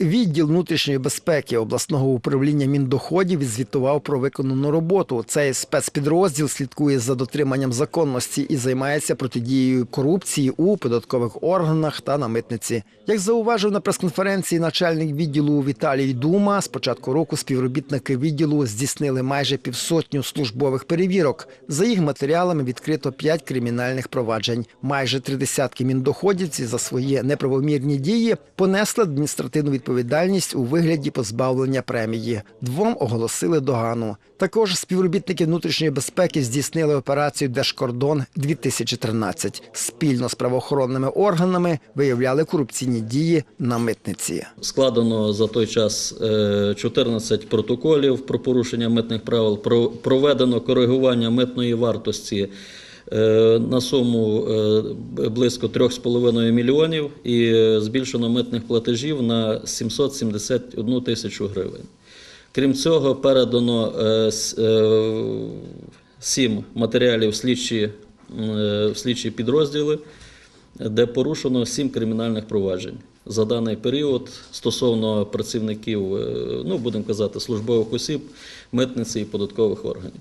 Відділ внутрішньої безпеки обласного управління міндоходів звітував про виконану роботу. Цей спецпідрозділ слідкує за дотриманням законності і займається протидією корупції у податкових органах та на митниці. Як зауважив на прес-конференції начальник відділу Віталій Дума, з початку року співробітники відділу здійснили майже півсотню службових перевірок. За їх матеріалами відкрито п'ять кримінальних проваджень. Майже три десятки міндоходівці за свої неправомірні дії понесли адміністративну відповідальність у вигляді позбавлення премії. Двом оголосили догану. Також співробітники внутрішньої безпеки здійснили операцію Держкордон 2013 Спільно з правоохоронними органами виявляли корупційні дії на митниці. Складено за той час е, 14 протоколів про порушення митних правил, про- проведено коригування митної вартості е, на суму е, близько 3,5 мільйонів і е, збільшено митних платежів на 771 тисячу гривень. Крім цього, передано е, е, сім матеріалів в слідчі, е, в слідчі підрозділи, де порушено сім кримінальних проваджень за даний період стосовно працівників, е, ну будемо казати, службових осіб, митниці і податкових органів.